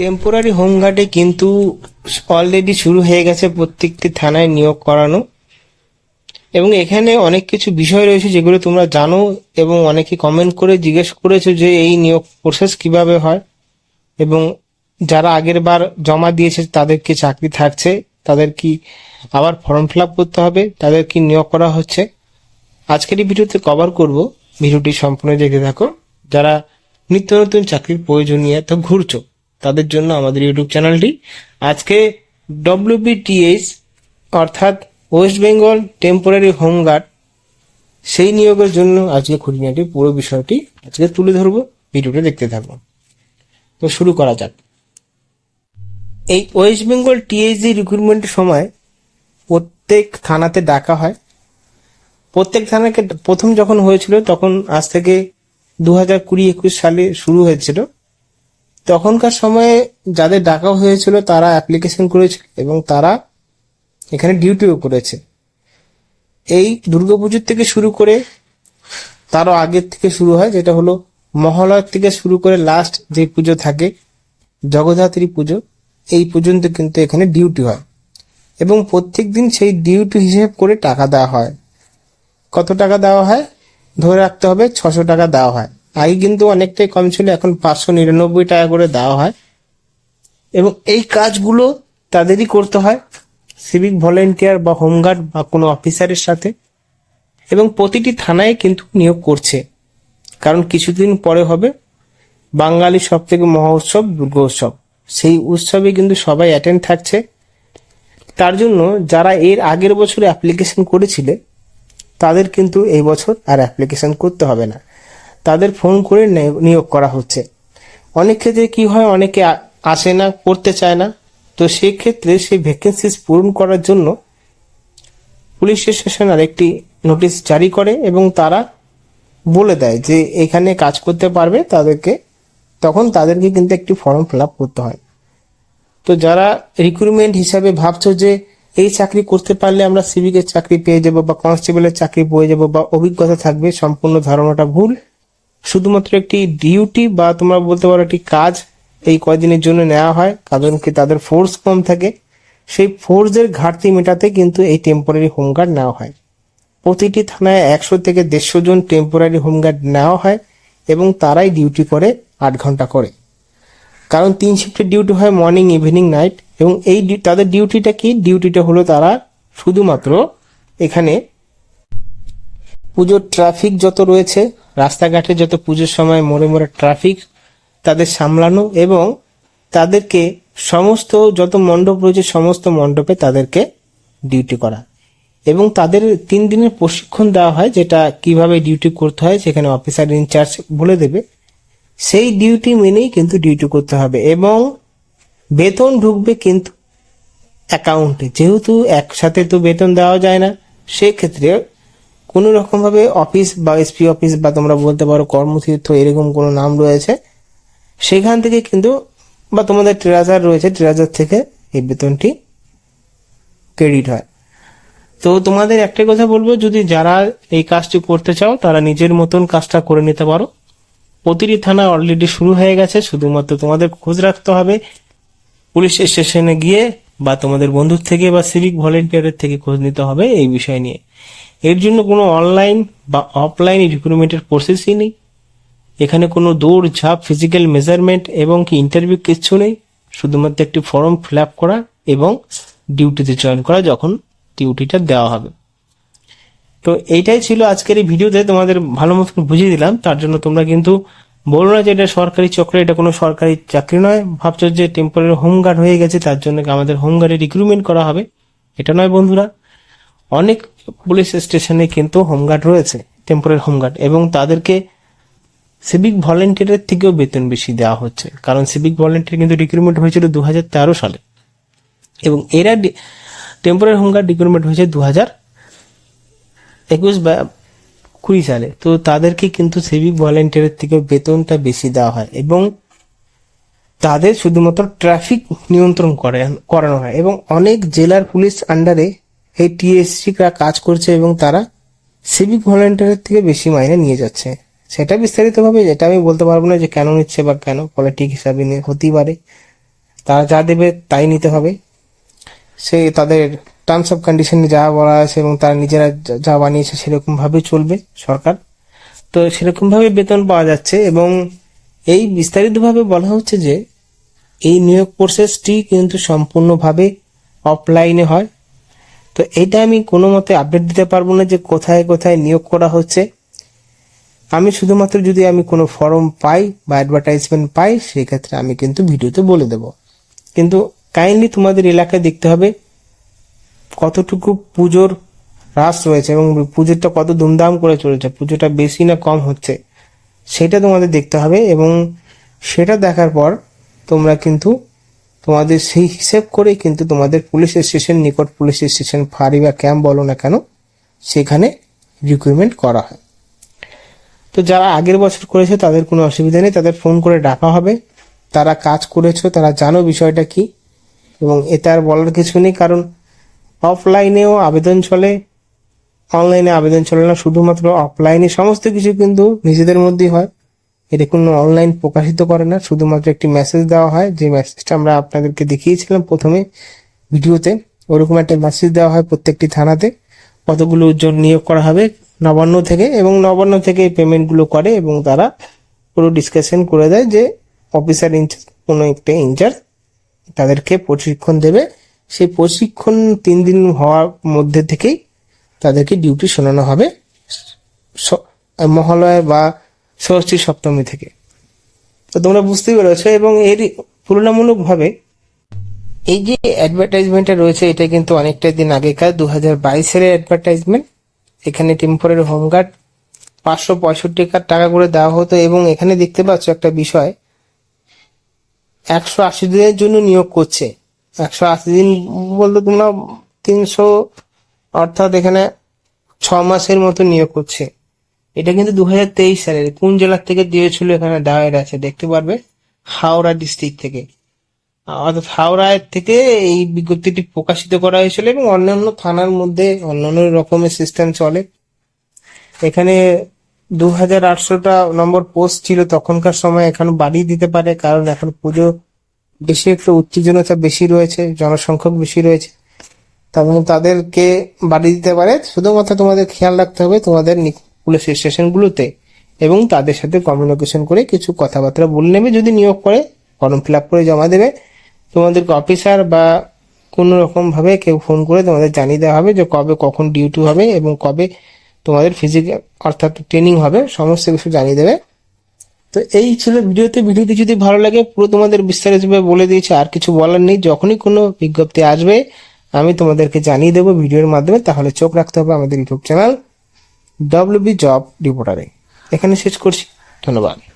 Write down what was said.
Temporary হোমগার্ডে কিন্তু already শুরু হয়ে গেছে প্রত্যেকটি থানায় নিয়োগ করানো। এবং এখানে অনেক কিছু বিষয় রয়েছে যেগুলো তোমরা জানো এবং অনেকে কমেন্ট করে জিজ্ঞেস করেছ যে এই নিয়োগ প্রসেস কীভাবে হয়। এবং যারা আগের বার জমা দিয়েছে তাদের কি চাকরি থাকছে, তাদের কি আবার ফর্ম ফিল করতে হবে, তাদের কি নিয়োগ করা হচ্ছে। আজকের এই ভিডিওতে কভার করব, ভিডিওটি সম্পূর্ণ দেখতে থাকো। যারা নিত্য নতুন চাকরির প্রয়োজন নিয়ে তো ঘুরছো তাদের জন্য আমাদের ইউটিউব চ্যানেলটি। আজকে ডব্লিউবিটিএইচ অর্থাৎ ওয়েস্ট বেঙ্গল টেম্পোরারি হোমগার্ড, সেই নিয়োগের জন্য আজকে খুঁটিনাটি পুরো বিষয়টি আজকে তুলে ধরবো, ভিডিওটা দেখতে থাকব তো শুরু করা যাক। এই ওয়েস্ট বেঙ্গল টিএইচডি রিক্রুটমেন্টের সময় প্রত্যেক থানাতে ডাকা হয়। প্রত্যেক থানাকে প্রথম যখন হয়েছিল তখন আজ থেকে দু হাজার কুড়ি একুশ সালে শুরু হয়েছিল। তখনকার সময়ে যাদের ডাকা হয়েছিল, তারা অ্যাপ্লিকেশন করেছিল এবং তারা এখানে ডিউটিও করেছে। এই দুর্গাপুজোর থেকে শুরু করে তারও আগের থেকে শুরু হয়, যেটা হলো মহালয়ার থেকে শুরু করে লাস্ট যে পুজো থাকে, জগদ্ধাত্রী পুজো, এই পর্যন্ত কিন্তু এখানে ডিউটি হয়। এবং প্রত্যেক দিন সেই ডিউটি হিসেব করে টাকা দেওয়া হয়। কত টাকা দেওয়া হয়? ধরে রাখতে হবে ছশো টাকা দেওয়া হয়। আগে কিন্তু অনেকটাই কম ছিল, এখন পাঁচশো নিরানব্বই টাকা করে দেওয়া হয়। এবং এই কাজগুলো তাদেরই করতে হয় সিভিক ভলেন্টিয়ার বা হোমগার্ড বা কোনো অফিসারের সাথে। এবং প্রতিটি থানায় কিন্তু নিয়োগ করছে। কারণ কিছুদিন পরে হবে বাঙালি সব থেকে মহা উৎসব, দুর্গা উৎসব। সেই উৎসবে কিন্তু সবাই অ্যাটেন্ড থাকছে। তার জন্য যারা এর আগের বছর অ্যাপ্লিকেশন করেছিলে, তাদের কিন্তু এই বছর আর অ্যাপ্লিকেশন করতে হবে না। তাদের ফোন করে নিয়োগ করা হচ্ছে। অনেক ক্ষেত্রে কি হয়, অনেকে আসে না, করতে চায় না। তো সেই ক্ষেত্রে সেই ভ্যাকেন্সিস পূরণ করার জন্য পুলিশ স্টেশন আর একটি নোটিশ জারি করে এবং তারা বলে দেয় যে, এখানে কাজ করতে পারবে তাদেরকে। তখন তাদেরকে কিন্তু একটি ফর্ম ফিল আপ করতে হয়। তো যারা রিক্রুটমেন্ট হিসাবে ভাবছ যে, এই চাকরি করতে পারলে আমরা সিভিকের চাকরি পেয়ে যাব বা কনস্টেবলের চাকরি পেয়ে যাব বা অভিজ্ঞতা থাকবে, সম্পূর্ণ ধারণাটা ভুল। শুধুমাত্র একটি ডিউটি বা তোমরা বলতে পারো একটি কাজ এই কয়দিনের জন্য নেওয়া হয়, কারণ কি তাদের ফোর্স কম থাকে। সেই ফোর্সের ঘাটতি মেটাতে কিন্তু এই টেম্পোরারি হোমগার্ড নেওয়া হয়। প্রতিটি থানায় একশো থেকে দেড়শো জন টেম্পোরারি হোমগার্ড নেওয়া হয় এবং তারাই ডিউটি করে আট ঘণ্টা করে। কারণ তিন শিফটের ডিউটি হয় মর্নিং ইভিনিং নাইট এবং এই তাদের ডিউটিটা কি? ডিউটিটা হলো তারা শুধুমাত্র এখানে পুজোর ট্রাফিক যত রয়েছে রাস্তাঘাটে যত পুজোর সময় মোড়ে মোড়ে ট্রাফিক তাদের সামলানো এবং তাদেরকে সমস্ত যত মণ্ডপ রয়েছে, সমস্ত মণ্ডপে তাদেরকে ডিউটি করা। এবং তাদের তিন দিনের প্রশিক্ষণ দেওয়া হয়, যেটা কীভাবে ডিউটি করতে হয় সেখানে অফিসার ইনচার্জ বলে দেবে। সেই ডিউটি মেনেই কিন্তু ডিউটি করতে হবে এবং বেতন ঢুকবে কিন্তু অ্যাকাউন্টে যেহেতু একসাথে তো বেতন দেওয়া যায় না, সেক্ষেত্রে কোনো রকমভাবে অফিস বা এসপি অফিস বা তোমরা বলতে পারো কর্মতীর্থ, এরকম কোনো নাম রয়েছে, সেখান থেকে কিন্তু, বা তোমাদের ট্রেজার রয়েছে ট্রেজার থেকে এই বেতনটি ক্রেডিট হয়। তো তোমাদের একটা কথা বলব, যদি যারা এই কাজটি করতে চাও, তারা নিজের মতন কাজটা করে নিতে পারো। প্রতিটি থানা অলরেডি শুরু হয়ে গেছে, শুধুমাত্র তোমাদের খোঁজ রাখতে হবে। পুলিশ স্টেশনে গিয়ে বা তোমাদের বন্ধুর থেকে বা সিভিক ভলেন্টিয়ারের থেকে খোঁজ নিতে হবে এই বিষয় নিয়ে। এর জন্য কোনো অনলাইন বা অফলাইন রিক্রুটমেন্টের প্রসেসই নেই। এখানে কোনো দৌড়, ঝাঁপ ফিজিক্যাল মেজারমেন্ট এবং কি ইন্টারভিউ কিচ্ছু নেই। শুধুমাত্র একটি ফর্ম ফিল আপ করা এবং ডিউটিতে জয়েন করা যখন ডিউটিটা দেওয়া হবে। তো এইটাই ছিল আজকের এই ভিডিওতে। তোমাদের ভালো মতো বুঝিয়ে দিলাম। তার জন্য তোমরা কিন্তু বলো না যে এটা সরকারি চক্র, এটা কোনো সরকারি চাকরি নয়। ভাবছ যে টেম্পোরারি হোমগার্ড হয়ে গেছে, তার জন্য আমাদের হোমগার্ডে রিক্রুটমেন্ট করা হবে? এটা নয় বন্ধুরা। অনেক পুলিশ স্টেশনে কিন্তু হোমগার্ড রয়েছে টেম্পোরারি হোমগার্ড, এবং তাদেরকে সিভিক ভলেন্টিয়ারের থেকেও বেতন বেশি দেওয়া হচ্ছে। কারণ সিভিক ভলেন্টিয়ার কিন্তু রিক্রুটমেন্ট হয়েছিল দু তেরো সালে। এবং এরা টেম্পোরারি হোমগার্ড রিক্রুটমেন্ট হয়েছে দু হাজার একুশ বা কুড়ি সালে। তো তাদেরকে কিন্তু সিভিক ভলেন্টিয়ারের থেকে বেতনটা বেশি দেওয়া হয় এবং তাদের শুধুমাত্র ট্রাফিক নিয়ন্ত্রণ করে করানো হয়। এবং অনেক জেলার পুলিশ আন্ডারে এই টিএসসিরা কাজ করছে এবং তারা সিভিক ভলেন্টিয়ারের থেকে বেশি মাইনে নিয়ে যাচ্ছে। সেটা বিস্তারিতভাবে যেটা আমি বলতে পারব না যে কেন নিচ্ছে বা কেন পলিটিক হিসাবে নিয়ে হতেই পারে। তারা যা দেবে তাই নিতে হবে। সে তাদের টার্মস অফ কন্ডিশনে যা বলা আছে এবং তারা নিজেরা যা- বানিয়েছে সেরকম ভাবে চলবে সরকার। তো সেরকম ভাবে বেতন পাওয়া যাচ্ছে এবং এই বিস্তারিতভাবে বলা হচ্ছে যে এই নিয়োগ প্রসেসটি কিন্তু সম্পূর্ণভাবে অফলাইনে হয়। তো এটা আমি কোনো মতে আপডেট দিতে পারব না যে কোথায় কোথায় নিয়োগ করা হচ্ছে। আমি শুধুমাত্র যদি আমি কোনো ফর্ম পাই বা অ্যাডভার্টাইজমেন্ট পাই, সেই ক্ষেত্রে আমি কিন্তু ভিডিওতে বলে দেব। কিন্তু কাইন্ডলি তোমাদের এলাকায় দেখতে হবে কতটুকু পুজোর হ্রাস রয়েছে এবং পুজোটা কত ধুমধাম করে চলেছে, পুজোটা বেশি না কম হচ্ছে, সেটা তোমাদের দেখতে হবে এবং সেটা দেখার পর তোমরা কিন্তু তোমাদের সেই হিসেব করে কিন্তু তোমাদের পুলিশ স্টেশন, নিকট পুলিশ স্টেশন, ফাঁড়ি বা ক্যাম্প বলো না কেন, সেখানে রিক্রুটমেন্ট করা হয়। তো যারা আগের বছর করেছে তাদের কোনো অসুবিধা নেই, তাদের ফোন করে ডাকা হবে। তারা কাজ করেছ, তারা জানো বিষয়টা কি। এবং এতে আর বলার কিছু নেই, কারণ অফলাইনেও আবেদন চলে অনলাইনে আবেদন চলে না, শুধুমাত্র অফলাইনে সমস্ত কিছু কিন্তু নিজেদের মধ্যেই হয়। এটা কোনো অনলাইন প্রকাশিত করে না, শুধুমাত্র একটি মেসেজ দেওয়া হয়। যে মেসেজটা আমরা আপনাদেরকে দেখিয়েছিলাম প্রথমে ভিডিওতে, ওরকম একটা মেসেজ দেওয়া হয় প্রত্যেকটি থানাতে। কতগুলো জন নিয়োগ করা হবে? নবান্ন থেকে, এবং নবান্ন থেকে এই পেমেন্টগুলো করে এবং তারা পুরো ডিসকাশন করে দেয় যে অফিসার ইনচার্জ কোনো একটা ইনচার্জ তাদেরকে প্রশিক্ষণ দেবে। সেই প্রশিক্ষণ তিন দিন হওয়ার মধ্যে থেকেই তাদেরকে ডিউটি শোনানো হবে। মহালয়া বা ষষ্ঠী সপ্তমী থেকে। তো তোমরা বুঝতেই পেরেছ এবং এর তুলনামূলকভাবে এই যে অ্যাডভার্টাইজমেন্টটা রয়েছে, এটা কিন্তু অনেকটা দিন আগেকার। দু হাজার বাইশের অ্যাডভার্টাইজমেন্ট এখানে টেম্পোরারি হোমগার্ড পাঁচশো পঁয়ষট্টি টাকা করে দেওয়া হতো এবং এখানে দেখতে পাচ্ছ একটা বিষয়, একশো আশি দিনের জন্য নিয়োগ করছে। একশো আশি দিন বলতে তোমরা তিনশো, অর্থাৎ এখানে ছ মাসের মতো নিয়োগ করছে। এটা কিন্তু দু হাজার তেইশ সালের, কোন জেলার থেকে দিয়েছিল এখানে ডায়ের আছে, দেখতে পারবে? হাওড়া ডিস্ট্রিক্ট থেকে। অর্থাৎ হাওড়ায় থেকে এই বিজ্ঞপ্তিটি প্রকাশিত করা হয়েছিল এবং অন্যান্য থানার মধ্যে অন্যান্য রকমের সিস্টেম চলে। এখানে দু হাজার আটশোটা নম্বর পোস্ট ছিল তখনকার সময়, এখন বাড়িয়ে দিতে পারে, কারণ এখন পুজো বেশি, একটু উত্তেজনতা বেশি রয়েছে, জনসংখ্যক বেশি রয়েছে। তাদেরকে বাড়িয়ে দিতে পারে। শুধুমাত্র তোমাদের খেয়াল রাখতে হবে তোমাদের পুলিশ স্টেশনগুলোতে এবং তাদের সাথে কমিউনিকেশন করে কিছু কথাবার্তা বলে নেবে, যদি নিয়োগ করে ফর্ম ফিল আপ করে জমা দেবে। তোমাদেরকে অফিসার বা কোনো রকম ভাবে কেউ ফোন করে তোমাদের জানিয়ে দেওয়া হবে যে কবে কখন ডিউটি হবে এবং কবে তোমাদের ফিজিক্যাল অর্থাৎ ট্রেনিং হবে, সমস্ত কিছু জানিয়ে দেবে। তো এই ছিল ভিডিওতে। ভিডিওটি যদি ভালো লাগে, পুরো তোমাদের বিস্তারিতভাবে বলে দিয়েছি, আর কিছু বলার নেই। যখনই কোনো বিজ্ঞপ্তি আসবে, আমি তোমাদেরকে জানিয়ে দেবো ভিডিওর মাধ্যমে। তাহলে চোখ রাখতে হবে আমাদের ইউটিউব চ্যানেল। ডব্লিউবি জব রিপোর্টারে এখানে শেষ করছি। ধন্যবাদ।